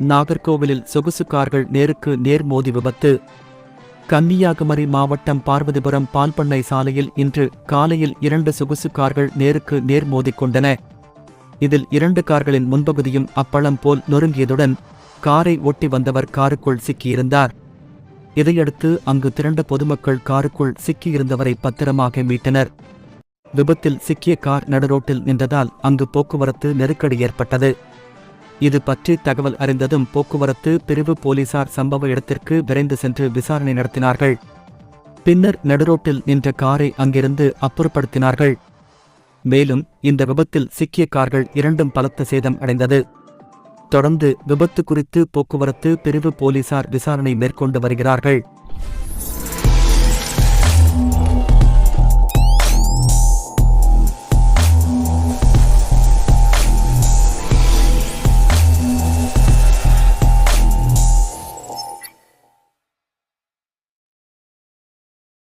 நாகர்கோவிலில் சொகுசு கார்கள் நேருக்கு நேர் மோதி விபத்து. கன்னியாகுமரி மாவட்டம் பார்வதிபுரம் பால்பண்ணை சாலையில் இன்று காலையில் இரண்டு சொகுசு கார்கள் நேருக்கு நேர் மோதிக்கொண்டன இதில் இரண்டு கார்களின் முன்பகுதியும் அப்பளம் போல் நொறுங்கியதுடன் காரை ஒட்டி வந்தவர் காருக்குள் சிக்கியிருந்தார். இதையடுத்து அங்கு திரண்ட பொதுமக்கள் காருக்குள் சிக்கியிருந்தவரை பத்திரமாக மீட்டனர். விபத்தில் சிக்கிய கார் நடுரோட்டில் நின்றதால் அங்கு போக்குவரத்து நெருக்கடி ஏற்பட்டது. இது பற்றி தகவல் அறிந்ததும் போக்குவரத்து பிரிவு போலீசார் சம்பவ இடத்திற்கு விரைந்து சென்று விசாரணை நடத்தினார்கள். பின்னர் நடுரோட்டில் நின்ற காரை அங்கிருந்து அப்புறப்படுத்தினார்கள். மேலும் இந்த விபத்தில் சிக்கிய கார்கள் இரண்டும் பலத்த சேதம் அடைந்தது. தொடர்ந்து விபத்து குறித்து போக்குவரத்து பிரிவு போலீசார் விசாரணை மேற்கொண்டு வருகிறார்கள்.